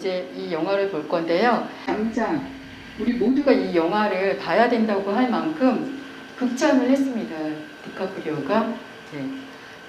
이제 이 영화를 볼 건데요. 당장 우리 모두가 이 영화를 봐야 된다고 할 만큼 극찬을 했습니다. 디카프리오가. 네.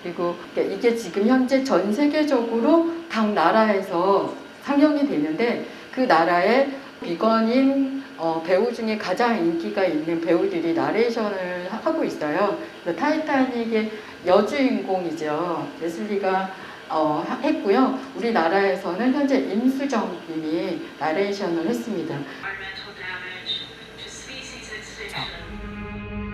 그리고 이게 지금 현재 전 세계적으로 각 나라에서 상영이 되는데 그 나라의 비건인 어, 배우 중에 가장 인기가 있는 배우들이 나레이션을 하고 있어요. 타이타닉의 여주인공이죠. 레슬리가 어, 하- 했고요. 우리나라에서는 현재 임수정 님이 나레이션을 했습니다. environmental damage to species extinction.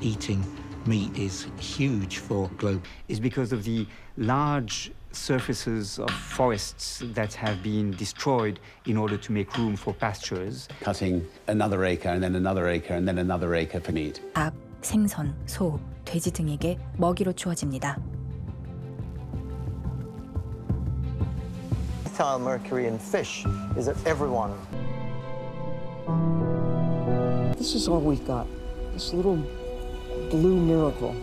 eating meat is huge for globe is because of the large surfaces of forests that have been destroyed in order to make room for pastures. cutting another acre and then another acre and then another acre for meat. 닭, 생선, 소, 돼지 등에게 먹이로 주어집니다. methyl mercury in fish is that everyone This is all we've got. This little blue miracle.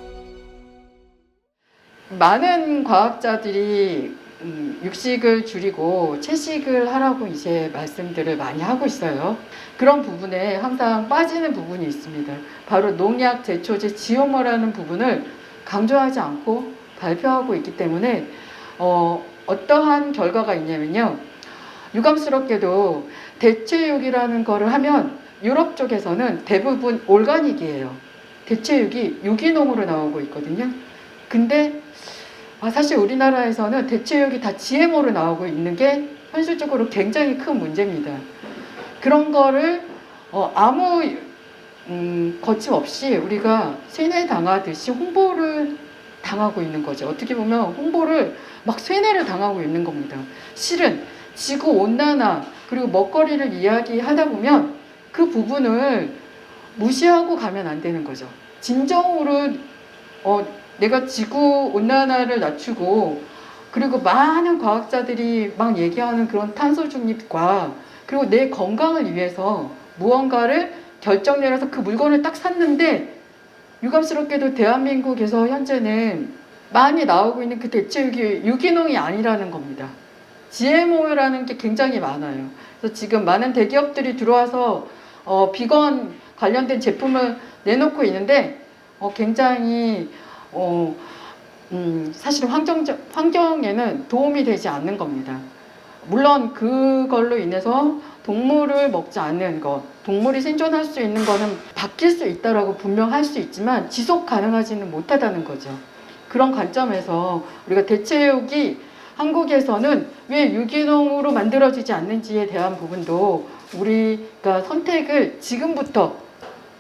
많은 과학자들이 음, 육식을 줄이고 채식을 하라고 이제 말씀들을 많이 하고 있어요. 그런 부분에 항상 빠지는 부분이 있습니다. 바로 농약, 제초제, 지오모라는 부분을 강조하지 않고 발표하고 있기 때문에 어, 어떠한 결과가 있냐면요. 유감스럽게도 대체육이라는 거를 하면 유럽 쪽에서는 대부분 올가닉이에요. 대체육이 유기농으로 나오고 있거든요. 근데 아, 사실 우리나라에서는 대체육이 다 GMO로 나오고 있는 게 현실적으로 굉장히 큰 문제입니다. 그런 거를 어, 아무 음, 거침없이 우리가 세뇌당하듯이 홍보를 당하고 있는 거죠. 어떻게 보면 홍보를 막 세뇌를 당하고 있는 겁니다. 실은 지구 온난화 그리고 먹거리를 이야기하다 보면 그 부분을 무시하고 가면 안 되는 거죠. 진정으로 어, 내가 지구 온난화를 낮추고 그리고 많은 과학자들이 막 얘기하는 그런 탄소 중립과 그리고 내 건강을 위해서 무언가를 결정 내려서 그 물건을 딱 샀는데 유감스럽게도 대한민국에서 현재는 많이 나오고 있는 그 대체육이 유기농이 아니라는 겁니다. GMO라는 게 굉장히 많아요. 그래서 지금 많은 대기업들이 들어와서 어, 비건 관련된 제품을 내놓고 있는데 어, 굉장히 어, 음, 사실 환경 환경에는 도움이 되지 않는 겁니다. 물론 그걸로 인해서 동물을 먹지 않는 것, 동물이 생존할 수 있는 거는 바뀔 수 있다라고 분명할 수 있지만 지속 가능하지는 못하다는 거죠. 그런 관점에서 우리가 대체육이 한국에서는 왜 유기농으로 만들어지지 않는지에 대한 부분도 우리가 선택을 지금부터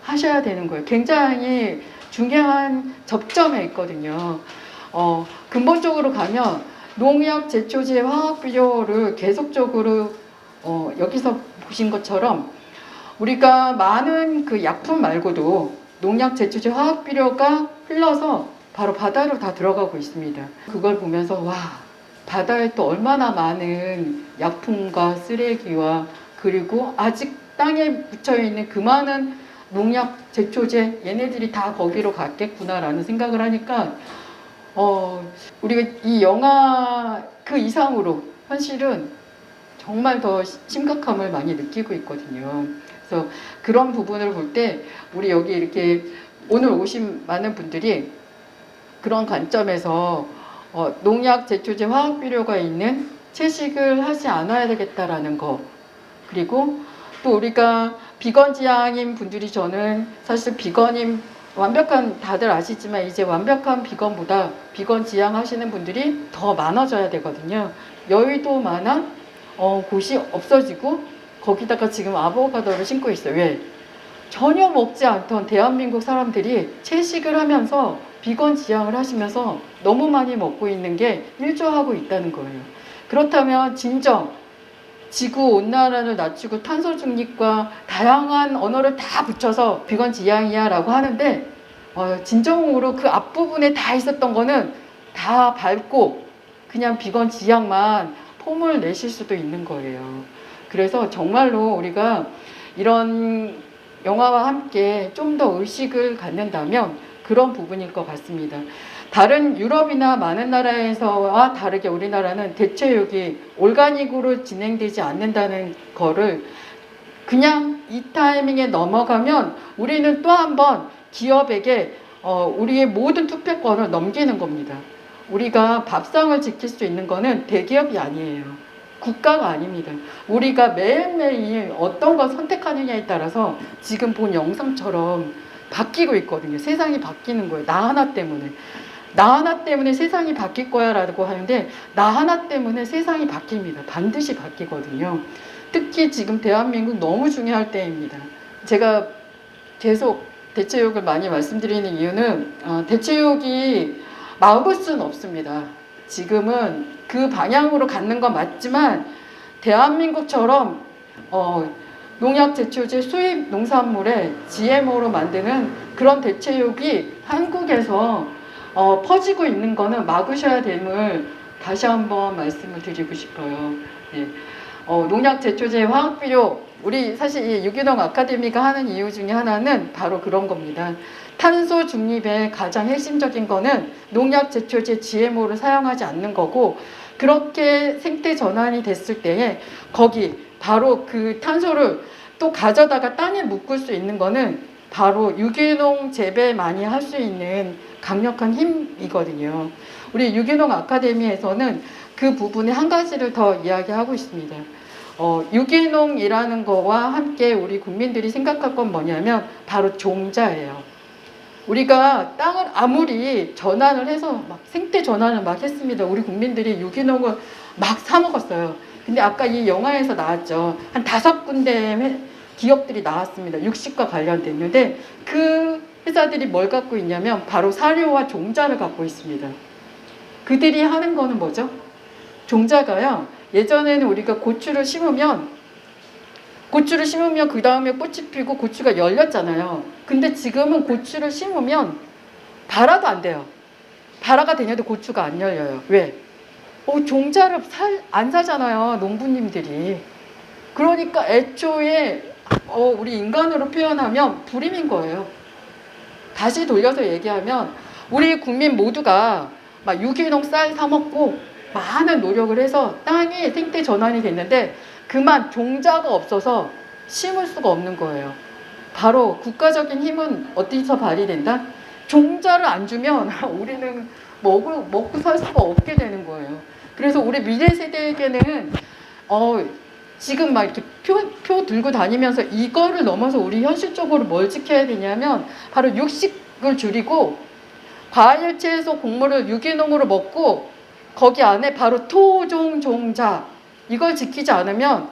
하셔야 되는 거예요. 굉장히 중요한 접점에 있거든요. 어, 근본적으로 가면 농약, 제초제, 화학 비료를 계속적으로 어, 여기서 보신 것처럼 우리가 많은 그 약품 말고도 농약, 제초제, 화학 비료가 흘러서 바로 바다로 다 들어가고 있습니다. 그걸 보면서 와 바다에 또 얼마나 많은 약품과 쓰레기와 그리고 아직 땅에 묻혀 있는 그 많은 농약, 제초제 얘네들이 다 거기로 갔겠구나라는 생각을 하니까 어 우리가 이 영화 그 이상으로 현실은 정말 더 심각함을 많이 느끼고 있거든요. 그래서 그런 부분을 볼 때 우리 여기 이렇게 오늘 오신 많은 분들이 그런 관점에서 어, 농약, 제초제, 화학 비료가 있는 채식을 하지 않아야 되겠다라는 거 그리고 또 우리가 비건 지향인 분들이 저는 사실 비건인 완벽한 다들 아시지만 이제 완벽한 비건보다 비건 지향하시는 분들이 더 많아져야 되거든요. 여의도 만한 어, 곳이 없어지고 거기다가 지금 아보카도를 심고 있어요. 왜? 전혀 먹지 않던 대한민국 사람들이 채식을 하면서 비건 지향을 하시면서 너무 많이 먹고 있는 게 일조하고 있다는 거예요. 그렇다면 진정 지구 온난화를 낮추고 탄소 중립과 다양한 언어를 다 붙여서 비건 지향이야라고 하는데 어, 진정으로 그 앞부분에 다 있었던 거는 다 밟고 그냥 비건 지향만 폼을 내실 수도 있는 거예요. 그래서 정말로 우리가 이런 영화와 함께 좀 더 의식을 갖는다면 그런 부분일 것 같습니다. 다른 유럽이나 많은 나라에서와 다르게 우리나라는 대체육이 올가닉으로 진행되지 않는다는 거를 그냥 이 타이밍에 넘어가면 우리는 또 한 번 기업에게 어, 우리의 모든 투표권을 넘기는 겁니다. 우리가 밥상을 지킬 수 있는 거는 대기업이 아니에요. 국가가 아닙니다. 우리가 매일매일 어떤 걸 선택하느냐에 따라서 지금 본 영상처럼 바뀌고 있거든요. 세상이 바뀌는 거예요. 나 하나 때문에. 나 하나 때문에 세상이 바뀔 거야 라고 하는데 나 하나 때문에 세상이 바뀝니다. 반드시 바뀌거든요. 특히 지금 대한민국 너무 중요할 때입니다. 제가 계속 대체육을 많이 말씀드리는 이유는 어, 대체육이 막을 수는 없습니다. 지금은 그 방향으로 갖는 건 맞지만 대한민국처럼 어, 농약 제초제 수입 농산물에 GMO로 만드는 그런 대체육이 한국에서 어, 퍼지고 있는 거는 막으셔야 됨을 다시 한번 말씀을 드리고 싶어요. 네. 어, 농약 제초제 화학 비료 우리 사실 이 유기농 아카데미가 하는 이유 중에 하나는 바로 그런 겁니다. 탄소 중립의 가장 핵심적인 거는 농약 제초제 GMO를 사용하지 않는 거고 그렇게 생태 전환이 됐을 때에 거기 바로 그 탄소를 또 가져다가 땅에 묶을 수 있는 거는 바로 유기농 재배 많이 할 수 있는 강력한 힘이거든요. 우리 유기농 아카데미에서는 그 부분에 한 가지를 더 이야기하고 있습니다. 어, 유기농이라는 거와 함께 우리 국민들이 생각할 건 뭐냐면 바로 종자예요. 우리가 땅을 아무리 전환을 해서 막 생태 전환을 막 했습니다. 우리 국민들이 유기농을 막 사 먹었어요. 근데 아까 이 영화에서 나왔죠. 한 다섯 군데 회- 기업들이 나왔습니다. 육식과 관련됐는데 그 회사들이 뭘 갖고 있냐면 바로 사료와 종자를 갖고 있습니다. 그들이 하는 거는 뭐죠? 종자가요. 예전에는 우리가 고추를 심으면 고추를 심으면 그 다음에 꽃이 피고 고추가 열렸잖아요. 근데 지금은 고추를 심으면 발화도 안 돼요. 발화가 되냐도 고추가 안 열려요. 왜? 어, 종자를 살, 안 사잖아요. 농부님들이. 그러니까 애초에 어, 우리 인간으로 표현하면 불임인 거예요. 다시 돌려서 얘기하면 우리 국민 모두가 막 유기농 쌀 사 먹고 많은 노력을 해서 땅이 생태 전환이 됐는데 그만 종자가 없어서 심을 수가 없는 거예요. 바로 국가적인 힘은 어디서 발휘된다? 종자를 안 주면 우리는 먹고, 먹고 살 수가 없게 되는 거예요. 그래서 우리 미래 세대에게는 어, 지금 막 이렇게 표, 표 들고 다니면서 이거를 넘어서 우리 현실적으로 뭘 지켜야 되냐면 바로 육식을 줄이고 과일, 채소, 곡물을 유기농으로 먹고 거기 안에 바로 토종 종자 이걸 지키지 않으면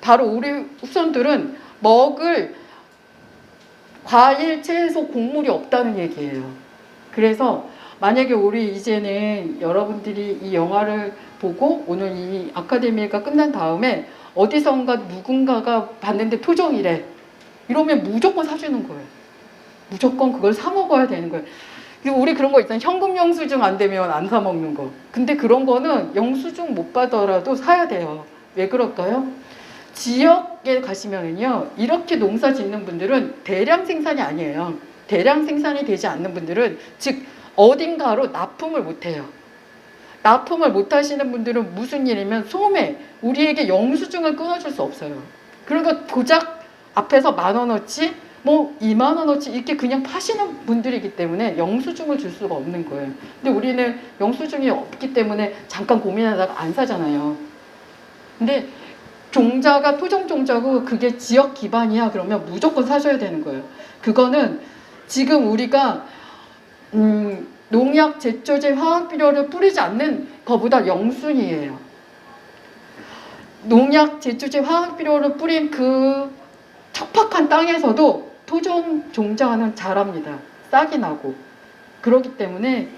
바로 우리 후손들은 먹을 과일, 채소, 곡물이 없다는 얘기예요. 그래서 만약에 우리 이제는 여러분들이 이 영화를 보고 오늘 이 아카데미가 끝난 다음에 어디선가 누군가가 봤는데 토종이래. 이러면 무조건 사주는 거예요. 무조건 그걸 사 먹어야 되는 거예요. 그리고 우리 그런 거 있잖아요. 현금 영수증 안 되면 안 사 먹는 거. 근데 그런 거는 영수증 못 받더라도 사야 돼요. 왜 그럴까요? 지역에 가시면은요, 이렇게 농사 짓는 분들은 대량 생산이 아니에요. 대량 생산이 되지 않는 분들은, 즉, 어딘가로 납품을 못 해요. 납품을 못 하시는 분들은 무슨 일이면 소매, 우리에게 영수증을 끊어줄 수 없어요. 그러니까 고작 앞에서 만 원어치, 뭐 2만 원어치 이렇게 그냥 파시는 분들이기 때문에 영수증을 줄 수가 없는 거예요. 근데 우리는 영수증이 없기 때문에 잠깐 고민하다가 안 사잖아요. 근데 종자가 토종 종자고 그게 지역 기반이야 그러면 무조건 사줘야 되는 거예요. 그거는 지금 우리가 음, 농약, 제초제, 화학 비료를 뿌리지 않는 것보다 영순이에요. 농약, 제초제, 화학 비료를 뿌린 그 척박한 땅에서도 토종 종자는 자랍니다. 싹이 나고. 그렇기 때문에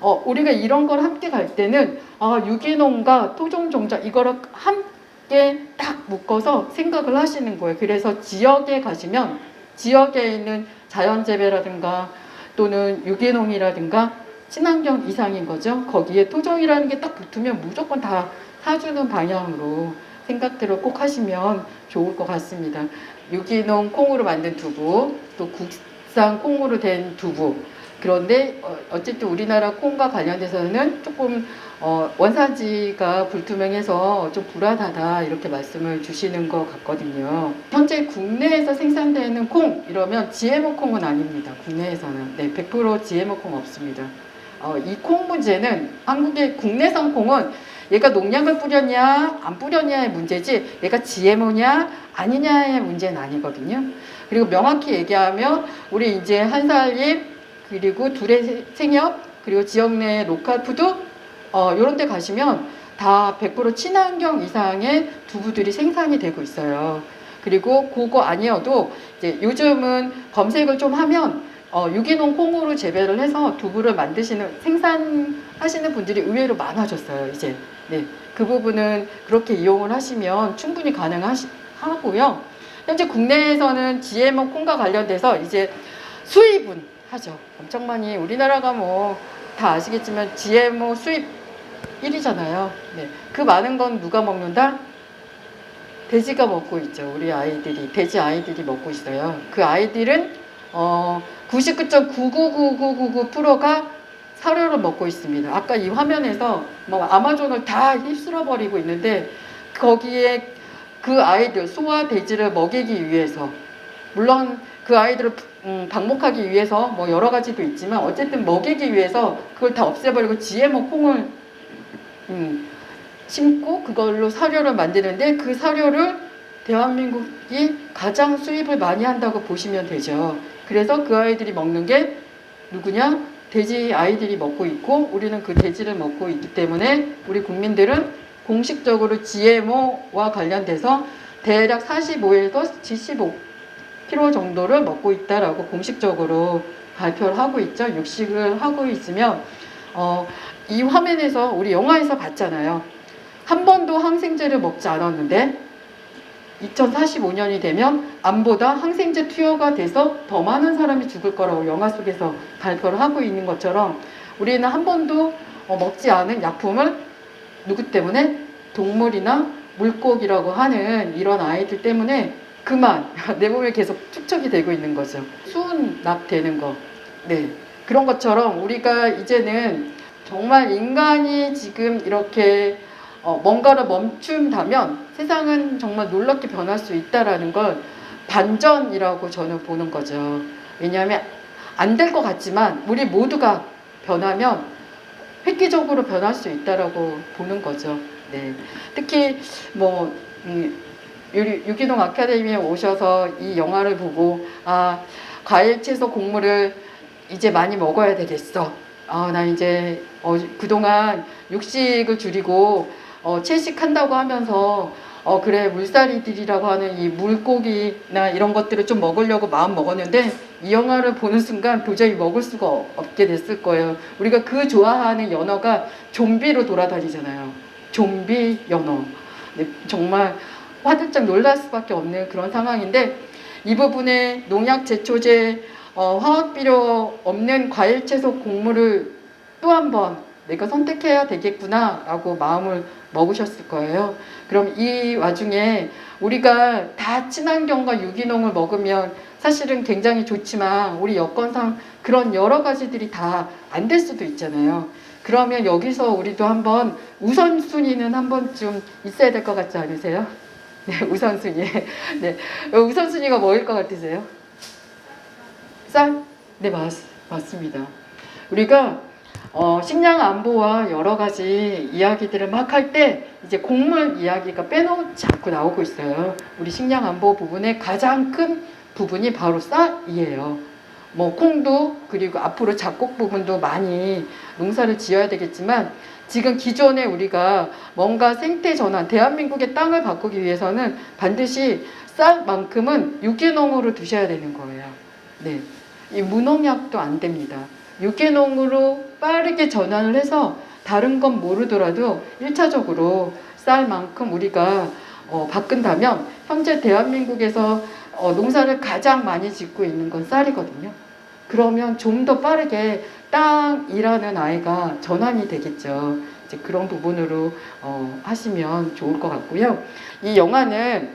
어, 우리가 이런 걸 함께 갈 때는 아, 유기농과 토종 종자 이거를 함께 딱 묶어서 생각을 하시는 거예요. 그래서 지역에 가시면 지역에 있는 자연재배라든가 또는 유기농이라든가 친환경 이상인 거죠. 거기에 토종이라는 게 딱 붙으면 무조건 다 사주는 방향으로 생각들을 꼭 하시면 좋을 것 같습니다. 유기농 콩으로 만든 두부, 또 국산 콩으로 된 두부. 그런데 어, 어쨌든 우리나라 콩과 관련돼서는 조금 어, 원산지가 불투명해서 좀 불안하다 이렇게 말씀을 주시는 것 같거든요. 현재 국내에서 생산되는 콩 이러면 GMO 콩은 아닙니다. 국내에서는 네, 100% GMO 콩 없습니다. 어, 이 콩 문제는 한국의 국내산 콩은 얘가 농약을 뿌렸냐 안 뿌렸냐의 문제지 얘가 GMO냐 아니냐의 문제는 아니거든요. 그리고 명확히 얘기하면 우리 이제 한살잎 그리고 둘의 생협 그리고 지역 내 로컬 푸드 어, 이런 데 가시면 다 100% 친환경 이상의 두부들이 생산이 되고 있어요. 그리고 그거 아니어도 이제 요즘은 검색을 좀 하면 어, 유기농 콩으로 재배를 해서 두부를 만드시는 생산하시는 분들이 의외로 많아졌어요. 이제 네, 그 부분은 그렇게 이용을 하시면 충분히 가능하고요. 현재 국내에서는 GMO 콩과 관련돼서 이제 수입은 하죠. 엄청 많이 우리나라가 뭐 다 아시겠지만 GMO 수입 1위잖아요. 네. 그 많은 건 누가 먹는다? 돼지가 먹고 있죠. 우리 아이들이 돼지 아이들이 먹고 있어요. 그 아이들은 어 99.99999%가 사료를 먹고 있습니다. 아까 이 화면에서 뭐 아마존을 다 휩쓸어 버리고 있는데 거기에 그 아이들 소와 돼지를 먹이기 위해서 물론 그 아이들을 음, 방목하기 위해서 뭐 여러 가지도 있지만 어쨌든 먹이기 위해서 그걸 다 없애버리고 GMO 콩을 음, 심고 그걸로 사료를 만드는데 그 사료를 대한민국이 가장 수입을 많이 한다고 보시면 되죠. 그래서 그 아이들이 먹는 게 누구냐? 돼지 아이들이 먹고 있고 우리는 그 돼지를 먹고 있기 때문에 우리 국민들은 공식적으로 GMO와 관련돼서 대략 45에서 75kg 정도를 먹고 있다라고 공식적으로 발표를 하고 있죠. 육식을 하고 있으면 어, 이 화면에서 우리 영화에서 봤잖아요. 한 번도 항생제를 먹지 않았는데 2045년이 되면 암보다 항생제 투여가 돼서 더 많은 사람이 죽을 거라고 영화 속에서 발표를 하고 있는 것처럼 우리는 한 번도 어, 먹지 않은 약품을 누구 때문에 동물이나 물고기라고 하는 이런 아이들 때문에 그만 내 몸에 계속 축적이 되고 있는 거죠. 수납되는 거. 네. 그런 것처럼 우리가 이제는 정말 인간이 지금 이렇게 어, 뭔가를 멈춘다면 세상은 정말 놀랍게 변할 수 있다라는 걸 반전이라고 저는 보는 거죠. 왜냐하면 안 될 것 같지만 우리 모두가 변하면 획기적으로 변할 수 있다라고 보는 거죠. 네. 특히 뭐 음, 유- 유기농 아카데미에 오셔서 이 영화를 보고 아 과일, 채소, 곡물을 이제 많이 먹어야 되겠어. 아, 나 이제 어, 그동안 육식을 줄이고 어, 채식한다고 하면서 어, 그래 물살이들이라고 하는 이 물고기나 이런 것들을 좀 먹으려고 마음 먹었는데 이 영화를 보는 순간 도저히 먹을 수가 없게 됐을 거예요. 우리가 그 좋아하는 연어가 좀비로 돌아다니잖아요. 좀비 연어. 네, 정말 화들짝 놀랄 수밖에 없는 그런 상황인데 이 부분에 농약 제초제 어, 화학 비료 없는 과일 채소 곡물을 또 한 번 내가 선택해야 되겠구나 라고 마음을 먹으셨을 거예요. 그럼 이 와중에 우리가 다 친환경과 유기농을 먹으면 사실은 굉장히 좋지만 우리 여건상 그런 여러 가지들이 다 안 될 수도 있잖아요. 그러면 여기서 우리도 한번 우선순위는 한 번쯤 있어야 될 것 같지 않으세요? 네, 우선순위. 네, 우선순위가 뭐일 것 같으세요? 쌀? 네, 맞, 맞습니다. 우리가 어, 식량 안보와 여러 가지 이야기들을 막 할 때 이제 곡물 이야기가 빼놓지 않고 나오고 있어요. 우리 식량 안보 부분의 가장 큰 부분이 바로 쌀이에요. 뭐 콩도 그리고 앞으로 작곡 부분도 많이 농사를 지어야 되겠지만 지금 기존에 우리가 뭔가 생태 전환, 대한민국의 땅을 바꾸기 위해서는 반드시 쌀만큼은 유기농으로 두셔야 되는 거예요. 네. 이 무농약도 안 됩니다. 유기농으로 빠르게 전환을 해서 다른 건 모르더라도 1차적으로 쌀만큼 우리가 어, 바꾼다면 현재 대한민국에서 어, 농사를 가장 많이 짓고 있는 건 쌀이거든요. 그러면 좀 더 빠르게 땅 일하는 아이가 전환이 되겠죠. 이제 그런 부분으로 어, 하시면 좋을 것 같고요. 이 영화는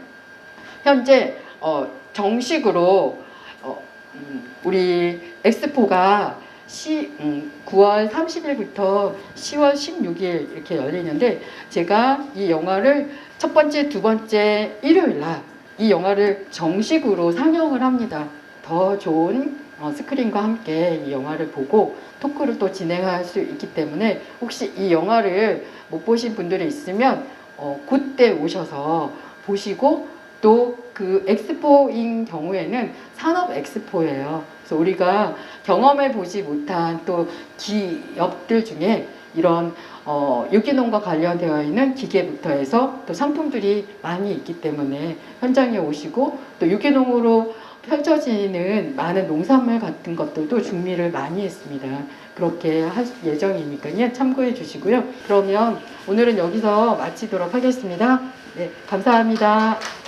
현재 어, 정식으로 어, 음, 우리 엑스포가 시, 음, 9월 30일부터 10월 16일 이렇게 열리는데 제가 이 영화를 첫 번째, 두 번째 일요일 날 이 영화를 정식으로 상영을 합니다. 더 좋은 어, 스크린과 함께 이 영화를 보고 토크를 또 진행할 수 있기 때문에 혹시 이 영화를 못 보신 분들이 있으면 어, 그때 오셔서 보시고 또 그 엑스포인 경우에는 산업 엑스포예요. 그래서 우리가 경험해 보지 못한 또 기업들 중에 이런 어, 유기농과 관련되어 있는 기계부터 해서 또 상품들이 많이 있기 때문에 현장에 오시고 또 유기농으로 펼쳐지는 많은 농산물 같은 것들도 준비를 많이 했습니다. 그렇게 할 예정이니까요. 참고해 주시고요. 그러면 오늘은 여기서 마치도록 하겠습니다. 네, 감사합니다.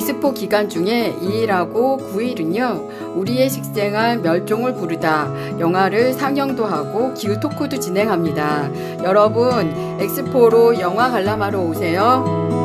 엑스포 기간 중에 2일하고 9일은요, 우리의 식생활 멸종을 부르다 영화를 상영도 하고 기후 토크도 진행합니다. 여러분, 엑스포로 영화 관람하러 오세요.